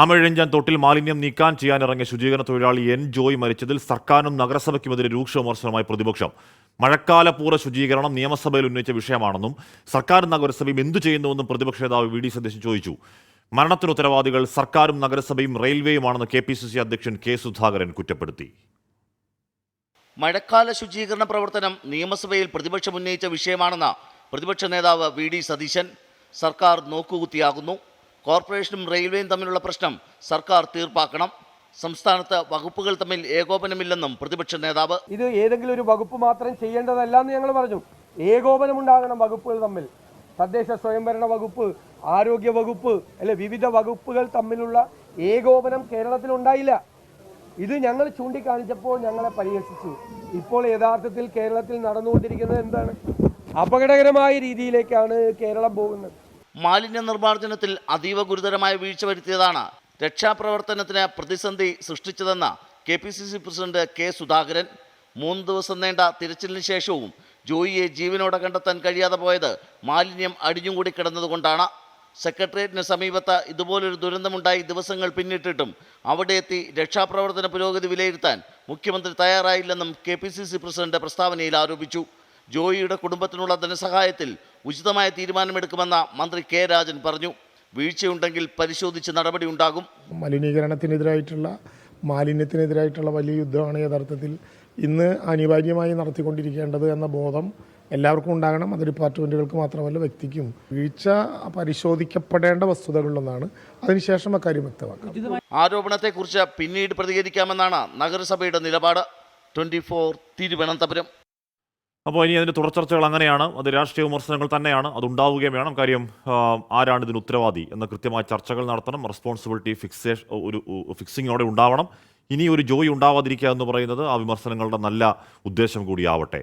ആമഴിഞ്ചാൻ തൊട്ടിൽ മാലിന്യം നീക്കാൻ ചെയ്യാനിറങ്ങിയ ശുചീകരണ തൊഴിലാളി എൻ ജോയ് മരിച്ചതിൽ സർക്കാരും നഗരസഭയ്ക്കുമെതിരെ രൂക്ഷ വിമർശനമായി പ്രതിപക്ഷം. മഴക്കാല മഴക്കാലപൂർവ ശുചീകരണം നിയമസഭയിൽ ഉന്നയിച്ച വിഷയമാണെന്നും സർക്കാരും നഗരസഭയും എന്തു ചെയ്യുന്നുവെന്നും പ്രതിപക്ഷ നേതാവ് വി ഡി സതീശൻ ചോദിച്ചു. മരണത്തിന് ഉത്തരവാദികൾ സർക്കാരും നഗരസഭയും റെയിൽവേയുമാണെന്ന് കെ പി സി സി അധ്യക്ഷൻ കെ സുധാകരൻ കുറ്റപ്പെടുത്തി. മഴക്കാല ശുചീകരണ പ്രവർത്തനം നിയമസഭയിൽ പ്രതിപക്ഷം ഉന്നയിച്ച വിഷയമാണെന്ന പ്രതിപക്ഷ നേതാവ് വി ഡി സതീശൻ. സർക്കാർ നോക്കുകുത്തിയാകുന്നു. കോർപ്പറേഷനും റെയിൽവേയും തമ്മിലുള്ള പ്രശ്നം സർക്കാർ തീർപ്പാക്കണം. സംസ്ഥാനത്ത് വകുപ്പുകൾ തമ്മിൽ ഏകോപനമില്ലെന്നും പ്രതിപക്ഷ നേതാവ്. ഇത് ഏതെങ്കിലും ഒരു വകുപ്പ് മാത്രം ചെയ്യേണ്ടതല്ല എന്ന് ഞങ്ങൾ പറഞ്ഞു. ഏകോപനമുണ്ടാകണം വകുപ്പുകൾ തമ്മിൽ. തദ്ദേശ സ്വയംഭരണ വകുപ്പ് ആരോഗ്യ വകുപ്പ് അല്ലെ വിവിധ വകുപ്പുകൾ തമ്മിലുള്ള ഏകോപനം കേരളത്തിൽ ഉണ്ടായില്ല. ഇത് ഞങ്ങൾ ചൂണ്ടിക്കാണിച്ചപ്പോൾ ഞങ്ങളെ പരിഹസിച്ചു. ഇപ്പോൾ യഥാർത്ഥത്തിൽ കേരളത്തിൽ നടന്നുകൊണ്ടിരിക്കുന്നത് എന്താണ്? അപകടകരമായ രീതിയിലേക്കാണ് കേരളം പോകുന്നത്. മാലിന്യ നിർമ്മാർജനത്തിൽ അതീവ ഗുരുതരമായ വീഴ്ച വരുത്തിയതാണ് രക്ഷാപ്രവർത്തനത്തിന് പ്രതിസന്ധി സൃഷ്ടിച്ചതെന്ന് K P C C president K Sudhakaran. മൂന്ന് ദിവസം നീണ്ട തിരച്ചിലിന് ശേഷവും ജോയിയെ ജീവനോടെ കണ്ടെത്താൻ കഴിയാതെ പോയത് മാലിന്യം അടിഞ്ഞുകൂടി കിടന്നതുകൊണ്ടാണ്. സെക്രട്ടേറിയറ്റിന് സമീപത്ത് ഇതുപോലൊരു ദുരന്തമുണ്ടായി ദിവസങ്ങൾ പിന്നിട്ടിട്ടും അവിടെ എത്തി രക്ഷാപ്രവർത്തന പുരോഗതി വിലയിരുത്താൻ മുഖ്യമന്ത്രി തയ്യാറായില്ലെന്നും K P C C president പ്രസ്താവനയിൽ ആരോപിച്ചു. ജോയിയുടെ കുടുംബത്തിനുള്ള ധനസഹായത്തിൽ ഉചിതമായ തീരുമാനമെടുക്കുമെന്ന മന്ത്രി കെ രാജൻ പറഞ്ഞു. വീഴ്ചയുണ്ടെങ്കിൽ പരിശോധിച്ച് നടപടി ഉണ്ടാകും. മലിനീകരണത്തിനെതിരായിട്ടുള്ള മാലിന്യത്തിനെതിരായിട്ടുള്ള വലിയ യുദ്ധമാണ് യഥാർത്ഥത്തിൽ ഇന്ന് അനിവാര്യമായി നടത്തിക്കൊണ്ടിരിക്കേണ്ടത് എന്ന ബോധം എല്ലാവർക്കും ഉണ്ടാകണം. അത് ഡിപ്പാർട്ട്മെന്റുകൾക്ക് മാത്രമല്ല വ്യക്തിക്കും. വീഴ്ച പരിശോധിക്കപ്പെടേണ്ട വസ്തുതകളിലൊന്നാണ്. അതിനുശേഷം അക്കാര്യം വ്യക്തമാക്കാം. ആരോപണത്തെക്കുറിച്ച് പിന്നീട് പ്രതികരിക്കാമെന്നാണ് നഗരസഭയുടെ നിലപാട്. Twenty four Thiruvananthapuram. അപ്പോൾ ഇനി അതിന്റെ തുടർച്ചർച്ചകൾ അങ്ങനെയാണ്. അത് രാഷ്ട്രീയ വിമർശനങ്ങൾ തന്നെയാണ്. അതുണ്ടാവുകയും വേണം. കാര്യം ആരാണ് ഇതിന് ഉത്തരവാദി എന്ന കൃത്യമായ ചർച്ചകൾ നടത്തണം. റെസ്പോൺസിബിലിറ്റി ഫിക്സേഷൻ ഒരു ഫിക്സിങ്ങോടെ ഉണ്ടാവണം. ഇനി ഒരു ജോയി ഉണ്ടാവാതിരിക്കുക എന്ന് പറയുന്നത് ആ വിമർശനങ്ങളുടെ നല്ല ഉദ്ദേശം കൂടിയാവട്ടെ.